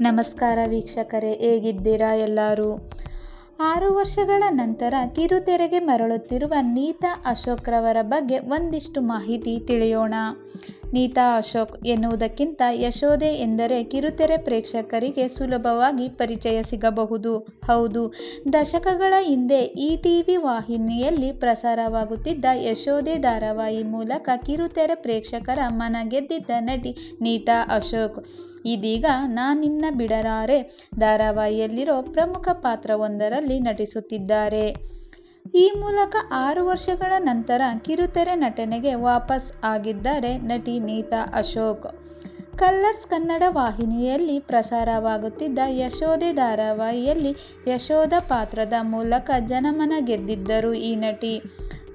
ನಮಸ್ಕಾರ ವೀಕ್ಷಕರೇ, ಹೇಗಿದ್ದೀರಾ ಎಲ್ಲರೂ? ಆರು ವರ್ಷಗಳ ನಂತರ ಕಿರುತೆರೆಗೆ ಮರಳುತ್ತಿರುವ ನೀತಾ ಅಶೋಕ್ರವರ ಬಗ್ಗೆ ಒಂದಿಷ್ಟು ಮಾಹಿತಿ ತಿಳಿಯೋಣ. ನೀತಾ ಅಶೋಕ್ ಎನ್ನುವುದಕ್ಕಿಂತ ಯಶೋದೆ ಎಂದರೆ ಕಿರುತೆರೆ ಪ್ರೇಕ್ಷಕರಿಗೆ ಸುಲಭವಾಗಿ ಪರಿಚಯ ಸಿಗಬಹುದು. ಹೌದು, ದಶಕಗಳ ಹಿಂದೆ ಈ ಟಿ ವಿ ವಾಹಿನಿಯಲ್ಲಿ ಪ್ರಸಾರವಾಗುತ್ತಿದ್ದ ಯಶೋದೆ ಧಾರಾವಾಹಿ ಮೂಲಕ ಕಿರುತೆರೆ ಪ್ರೇಕ್ಷಕರ ಮನ ಗೆದ್ದಿದ್ದ ನಟಿ ನೀತಾ ಅಶೋಕ್. ಇದೀಗ ನಾನಿನ್ನ ಬಿಡರಾರೆ ಧಾರಾವಾಹಿಯಲ್ಲಿರೋ ಪ್ರಮುಖ ಪಾತ್ರವೊಂದರಲ್ಲಿ ನಟಿಸುತ್ತಿದ್ದಾರೆ. ಈ ಮೂಲಕ ಆರು ವರ್ಷಗಳ ನಂತರ ಕಿರುತೆರೆ ನಟನೆಗೆ ವಾಪಸ್ ಆಗಿದ್ದಾರೆ ನಟಿ ನೀತಾ ಅಶೋಕ್. ಕಲ್ಲರ್ಸ್ ಕನ್ನಡ ವಾಹಿನಿಯಲ್ಲಿ ಪ್ರಸಾರವಾಗುತ್ತಿದ್ದ ಯಶೋಧೆ ಧಾರಾವಾಹಿಯಲ್ಲಿ ಯಶೋಧ ಪಾತ್ರದ ಮೂಲಕ ಜನಮನ ಗೆದ್ದಿದ್ದರು ಈ ನಟಿ.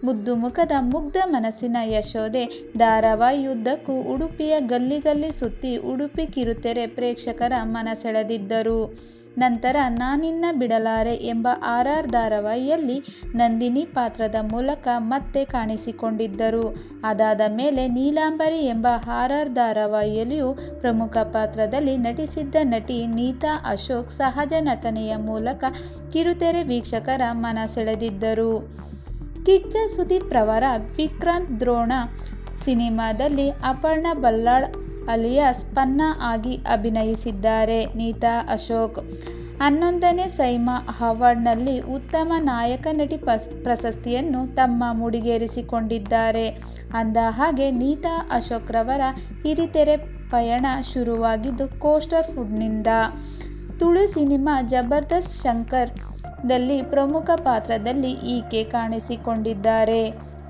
ಮುದ್ದು ಮುಖದ ಮುಗ್ಧ ಮನಸ್ಸಿನ ಯಶೋದೆ ಧಾರಾವಾಹಿಯುದ್ದಕ್ಕೂ ಉಡುಪಿಯ ಗಲ್ಲಿ ಗಲ್ಲಿ ಸುತ್ತಿ ಉಡುಪಿ ಕಿರುತೆರೆ ಪ್ರೇಕ್ಷಕರ ಮನಸೆಳೆದಿದ್ದರು. ನಂತರ ನಾನಿನ್ನ ಬಿಡಲಾರೆ ಎಂಬ ಆರ್ ಆರ್ ಧಾರಾವಾಹಿಯಲ್ಲಿ ನಂದಿನಿ ಪಾತ್ರದ ಮೂಲಕ ಮತ್ತೆ ಕಾಣಿಸಿಕೊಂಡಿದ್ದರು. ಅದಾದ ಮೇಲೆ ನೀಲಾಂಬರಿ ಎಂಬ ಆರ್ ಆರ್ ಧಾರಾವಾಹಿಯಲ್ಲಿಯೂ ಪ್ರಮುಖ ಪಾತ್ರದಲ್ಲಿ ನಟಿಸಿದ್ದ ನಟಿ ನೀತಾ ಅಶೋಕ್ ಸಹಜ ನಟನೆಯ ಮೂಲಕ ಕಿರುತೆರೆ ವೀಕ್ಷಕರ ಮನ ಸೆಳೆದಿದ್ದರು ಕಿಚ್ಚ ಸುದೀಪ್ ರವರ ವಿಕ್ರಾಂತ್ ದ್ರೋಣ ಸಿನಿಮಾದಲ್ಲಿ ಅಪರ್ಣಾ ಬಲ್ಲಾಳ್ ಅಲಿಯಾಸ್ ಪನ್ನಾ ಆಗಿ ಅಭಿನಯಿಸಿದ್ದಾರೆ. ನೀತಾ, ಅಶೋಕ್. ಹನ್ನೊಂದನೇ ಸೈಮಾ ಅವಾರ್ಡ್ನಲ್ಲಿ ಉತ್ತಮ ನಾಯಕ ನಟಿ ಪ್ರಶಸ್ತಿಯನ್ನು ತಮ್ಮ ಮುಡಿಗೇರಿಸಿಕೊಂಡಿದ್ದಾರೆ. ಅಂದ ಹಾಗೆ ನೀತಾ, ಅಶೋಕ್ ರವರ ಹಿರಿತೆರೆ ಪಯಣ ಶುರುವಾಗಿದ್ದು ಕೋಸ್ಟರ್ ಫುಡ್ನಿಂದ. ತುಳು ಸಿನಿಮಾ ಜಬರ್ದಸ್ತ್ ಶಂಕರ್ ದಲ್ಲಿ ಪ್ರಮುಖ ಪಾತ್ರದಲ್ಲಿ ಈಕೆ ಕಾಣಿಸಿಕೊಂಡಿದ್ದಾರೆ.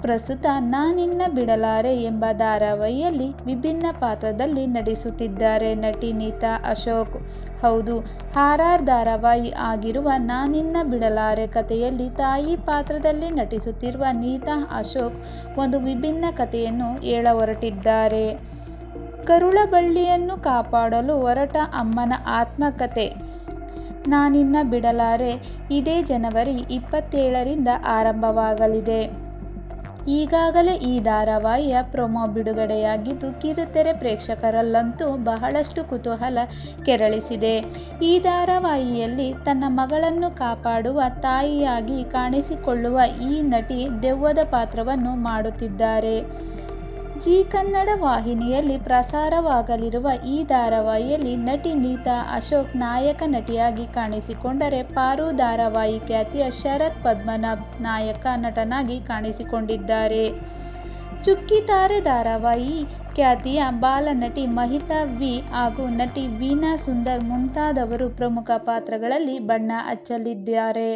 ಪ್ರಸ್ತುತ ನಾನಿನ್ನ ಬಿಡಲಾರೆ ಎಂಬ ಧಾರಾವಾಹಿಯಲ್ಲಿ ವಿಭಿನ್ನ ಪಾತ್ರದಲ್ಲಿ ನಟಿಸುತ್ತಿದ್ದಾರೆ ನಟಿ ನೀತಾ ಅಶೋಕ್. ಹೌದು ಆರ್ ಆರ್ ಧಾರಾವಾಹಿ ಆಗಿರುವ ನಾನಿನ್ನ ಬಿಡಲಾರೆ ಕಥೆಯಲ್ಲಿ ತಾಯಿ ಪಾತ್ರದಲ್ಲಿ ನಟಿಸುತ್ತಿರುವ ನೀತಾ ಅಶೋಕ್ ಒಂದು ವಿಭಿನ್ನ ಕಥೆಯನ್ನು ಹೇಳ ಹೊರಟಿದ್ದಾರೆ. ಕರುಳಬಳ್ಳಿಯನ್ನು ಕಾಪಾಡಲು ಹೊರಟ ಅಮ್ಮನ ಆತ್ಮಕಥೆ. ನಾನಿನ್ನ ಬಿಡಲಾರೆ. ಇದೇ ಜನವರಿ ಇಪ್ಪತ್ತೇಳರಿಂದ ಆರಂಭವಾಗಲಿದೆ. ಈಗಾಗಲೇ ಈ ಧಾರಾವಾಹಿಯ ಪ್ರೊಮೋ ಬಿಡುಗಡೆಯಾಗಿದ್ದು ಕಿರುತೆರೆ ಪ್ರೇಕ್ಷಕರಲ್ಲಂತೂ ಬಹಳಷ್ಟು ಕುತೂಹಲ ಕೆರಳಿಸಿದೆ. ಈ ಧಾರಾವಾಹಿಯಲ್ಲಿ ತನ್ನ ಮಗಳನ್ನು ಕಾಪಾಡುವ ತಾಯಿಯಾಗಿ ಕಾಣಿಸಿಕೊಳ್ಳುವ ಈ ನಟಿ ದೆವ್ವದ ಪಾತ್ರವನ್ನು ಮಾಡುತ್ತಿದ್ದಾರೆ. ಜಿ ಕನ್ನಡ ವಾಹಿನಿಯಲ್ಲಿ ಪ್ರಸಾರವಾಗಲಿರುವ ಈ ಧಾರಾವಾಹಿಯಲ್ಲಿ ನಟಿ ನೀತಾ ಅಶೋಕ್ ನಾಯಕ ನಟಿಯಾಗಿ ಕಾಣಿಸಿಕೊಂಡರೆ ಪಾರು ಧಾರಾವಾಹಿ ಖ್ಯಾತಿಯ ಶರತ್ ಪದ್ಮನಾಭ್ ನಾಯಕ ನಟನಾಗಿ ಕಾಣಿಸಿಕೊಂಡಿದ್ದಾರೆ. ಚುಕ್ಕಿತಾರೆ ಧಾರಾವಾಹಿ ಖ್ಯಾತಿಯ ಬಾಲನಟಿ ಮಹಿತಾ ವಿ ಹಾಗೂ ನಟಿ ವೀನಾ ಸುಂದರ್ ಮುಂತಾದವರು ಪ್ರಮುಖ ಪಾತ್ರಗಳಲ್ಲಿ ಬಣ್ಣ ಹಚ್ಚಲಿದ್ದಾರೆ.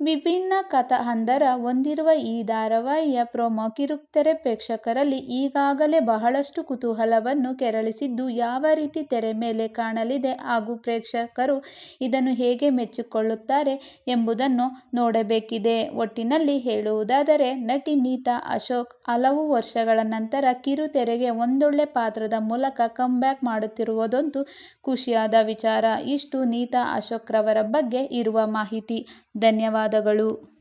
ವಿಭಿನ್ನ ಕಥಾಹಂದರ ಹೊಂದಿರುವ ಈ ಧಾರಾವಾಹಿಯ ಪ್ರೊಮೋ ಕಿರುತೆರೆ ಪ್ರೇಕ್ಷಕರಲ್ಲಿ ಈಗಾಗಲೇ ಬಹಳಷ್ಟು ಕುತೂಹಲವನ್ನು ಕೆರಳಿಸಿದ್ದು ಯಾವ ರೀತಿ ತೆರೆ ಮೇಲೆ ಕಾಣಲಿದೆ ಹಾಗೂ ಪ್ರೇಕ್ಷಕರು ಇದನ್ನು ಹೇಗೆ ಮೆಚ್ಚಿಕೊಳ್ಳುತ್ತಾರೆ ಎಂಬುದನ್ನು ನೋಡಬೇಕಿದೆ. ಒಟ್ಟಿನಲ್ಲಿ ಹೇಳುವುದಾದರೆ, ನಟಿ ನೀತಾ ಅಶೋಕ್ ಹಲವು ವರ್ಷಗಳ ನಂತರ ಕಿರುತೆರೆಗೆ ಒಂದೊಳ್ಳೆ ಪಾತ್ರದ ಮೂಲಕ ಕಮ್ಬ್ಯಾಕ್ ಮಾಡುತ್ತಿರುವುದೊಂದು ಖುಷಿಯಾದ ವಿಚಾರ. ಇಷ್ಟು ನೀತಾ ಅಶೋಕ್ ರವರ ಬಗ್ಗೆ ಇರುವ ಮಾಹಿತಿ. ಧನ್ಯವಾದಗಳು.